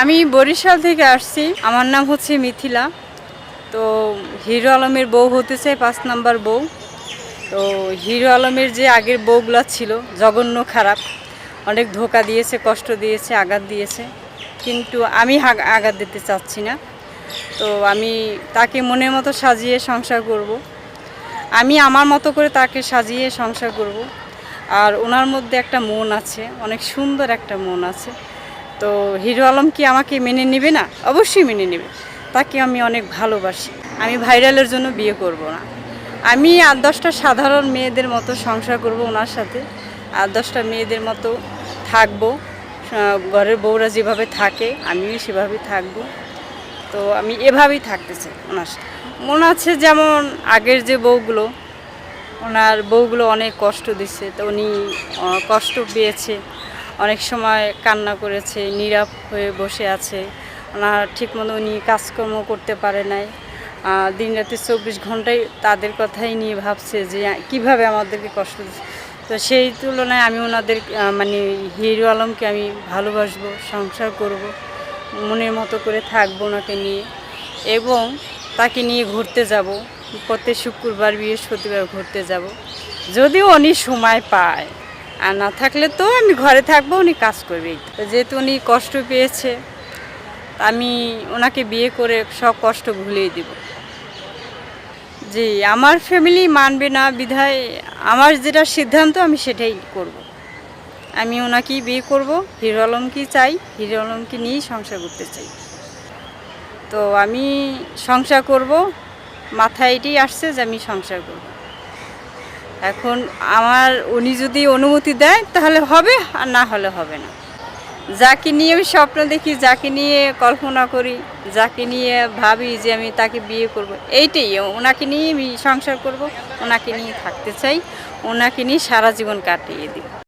আমি বরিশাল থেকে আসছি। আমার নাম হচ্ছে মিথিলা। তো হিরো আলমের বউ হতে চাই, পাঁচ নাম্বার বউ। তো হিরো আলমের যে আগের বউগুলা ছিল, জঘন্য খারাপ। অনেক ধোকা দিয়েছে, কষ্ট দিয়েছে, আঘাত দিয়েছে। কিন্তু আমি আঘাত দিতে চাচ্ছি না। তো আমি তাকে মনের মতো সাজিয়ে সংসার করব। আমি আমার মতো করে তাকে সাজিয়ে সংসার করব। আর ওনার মধ্যে একটা মন আছে, অনেক সুন্দর একটা মন আছে। তো হিরো আলম কি আমাকে মেনে নেবে না? অবশ্যই মেনে নেবে। তাকে আমি অনেক ভালোবাসি। আমি ভাইরালের জন্য বিয়ে করব না। আমি আর দশটা সাধারণ মেয়েদের মতো সংসার করব ওনার সাথে। আর দশটা মেয়েদের মতো থাকব। ঘরের বউরা যেভাবে থাকে, আমিও সেভাবেই থাকব। তো আমি এভাবেই থাকতে চাই ওনার সাথে। মনে আছে যেমন আগের যে বউগুলো, ওনার বউগুলো অনেক কষ্ট দিচ্ছে তো উনি কষ্ট পেয়েছে। অনেক সময় কান্না করেছে, নীরব হয়ে বসে আছে। ওনার ঠিকমতো উনি কাজকর্ম করতে পারে নাই। দিন রাতে চব্বিশ ঘন্টায় তাদের কথাই নিয়ে ভাবছে যে, কীভাবে আমাদেরকে কষ্ট তো সেই তুলনায় আমি ওনাদের মানে হিরো আলমকে আমি ভালোবাসবো, সংসার করব, মনের মতো করে থাকব ওনাকে নিয়ে। এবং তাকে নিয়ে ঘুরতে যাব। প্রত্যেক শুক্রবার, বৃহস্পতিবার ঘুরতে যাব। যদিও উনি সময় পায়। আর না থাকলে তো আমি ঘরে থাকব, উনি কাজ করবেই। তো যেহেতু উনি কষ্ট পেয়েছে, আমি ওনাকে বিয়ে করে সব কষ্ট ভুলিয়ে দিব। জি, আমার ফ্যামিলি মানবে না, বিধায় আমার যেটা সিদ্ধান্ত আমি সেটাই করব। আমি ওনাকেই বিয়ে করব, হিরো আলমকেই চাই, হিরো আলমকে নিয়েই সংসার করতে চাই। তো আমি সংসার করব, মাথায় এটাই আসছে যে আমি সংসার করব। এখন আমার, উনি যদি অনুমতি দেয়, তাহলে হবে, আর না হলে হবে না। যাকে নিয়ে আমি স্বপ্ন দেখি, যাকে নিয়ে কল্পনা করি, যাকে নিয়ে ভাবি যে আমি তাকে বিয়ে করব, এইটাই। ওনাকে নিয়ে আমি সংসার করব, ওনাকে নিয়ে থাকতে চাই, ওনাকে নিয়ে সারা জীবন কাটিয়ে দিব।